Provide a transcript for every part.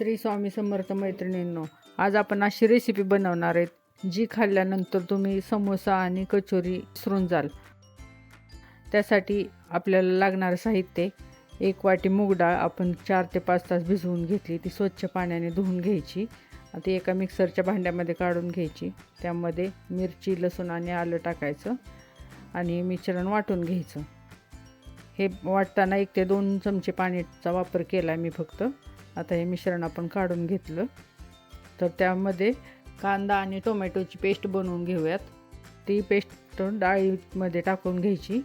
श्री स्वामी समर्थ मैत्रिणींनो आज आपण अशी रेसिपी बनवणार आहेत जी खाल्ल्यानंतर तुम्ही समोसा आणि कचोरी विसरून जाल. त्यासाठी आपल्याला लागणारं साहित्य एक वाटी मूग डाळ आपण चार ते पाच तास भिजवून घेतली ती स्वच्छ पाण्याने धुवून घ्यायची. ती एका मिक्सरच्या भांड्यामध्ये काढून घ्यायची त्यामध्ये मिरची लसूण आणि आलं टाकायचं आणि मिश्रण वाटून घ्यायचं. हे वाटताना एक ते दोन चमचे पाण्याचा वापर केला आहे मी फक्त. आता हे मिश्रण आपण काढून घेतलं. तर त्यामध्ये कांदा आणि टोमॅटोची पेस्ट बनवून घेऊयात. ती पेस्ट डाळीमध्ये टाकून घ्यायची.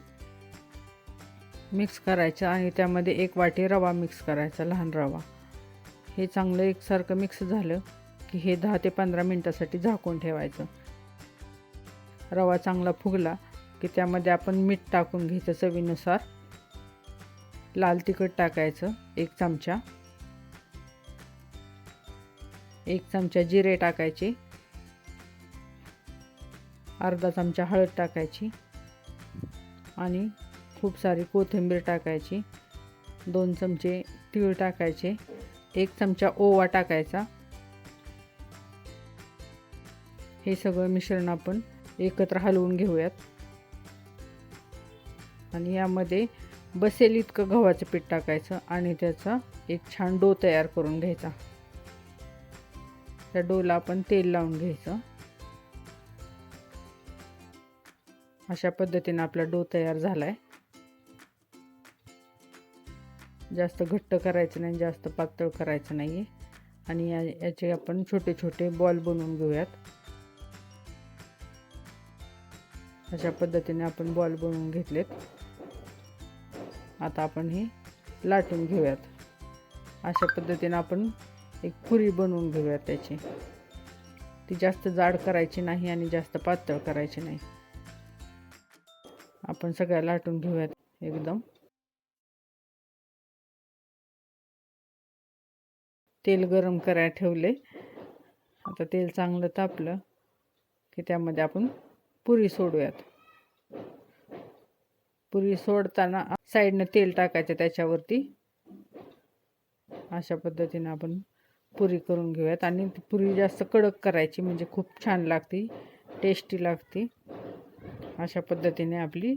मिक्स करायचं आणि त्यामध्ये एक वाटी रवा मिक्स करायचा लहान रवा. हे चांगलं एकसारखं मिक्स झालं की हे दहा ते पंधरा मिनटासाठी झाकून ठेवायचं. रवा चांगला फुगला की त्यामध्ये आपण मीठ टाकून घ्यायचं चवीनुसार. लाल तिखट टाकायचं एक चमचा. एक चमचा जिरे टाकायचे. अर्धा चमचा हळद टाकायची. आणि खूप सारी कोथिंबीर टाकायची. दोन चमचे तीळ टाकायचे. एक चमचा ओवा टाकायचा. हे सगळं मिश्रण आपण एकत्र हलवून घेऊयात. आणि यामध्ये बसेल इतकं गव्हाचं पीठ टाकायचं आणि त्याचा एक छान डो तयार करून घ्यायचा. त्या डोला आपण तेल लावून घ्यायचं. अशा पद्धतीने आपला डो तयार झाला आहे जास्त घट्ट करायचं नाही जास्त पातळ करायचं नाही आहे आणि या याचे आपण छोटे छोटे बॉल बनवून घेऊयात. अशा पद्धतीने आपण बॉल बनवून घेतलेत. आता आपण हे लाटून घेऊयात. अशा पद्धतीने आपण एक पुरी बनवून घेऊयात त्याची. ती जास्त जाड करायची नाही आणि जास्त पातळ करायची नाही. आपण सगळ्या लाटून घेऊयात एकदम. तेल गरम करायला ठेवले. आता तेल चांगलं तापलं की त्यामध्ये आपण पुरी सोडूयात. पुरी सोडताना साईडनं तेल टाकायचं त्याच्यावरती. अशा पद्धतीने आपण पुरी करून घेऊयात. आणि पुरी जास्त कडक करायची म्हणजे खूप छान लागते टेस्टी लागते. अशा पद्धतीने आपली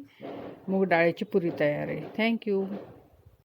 मूग डाळीची पुरी तयार आहे. थँक्यू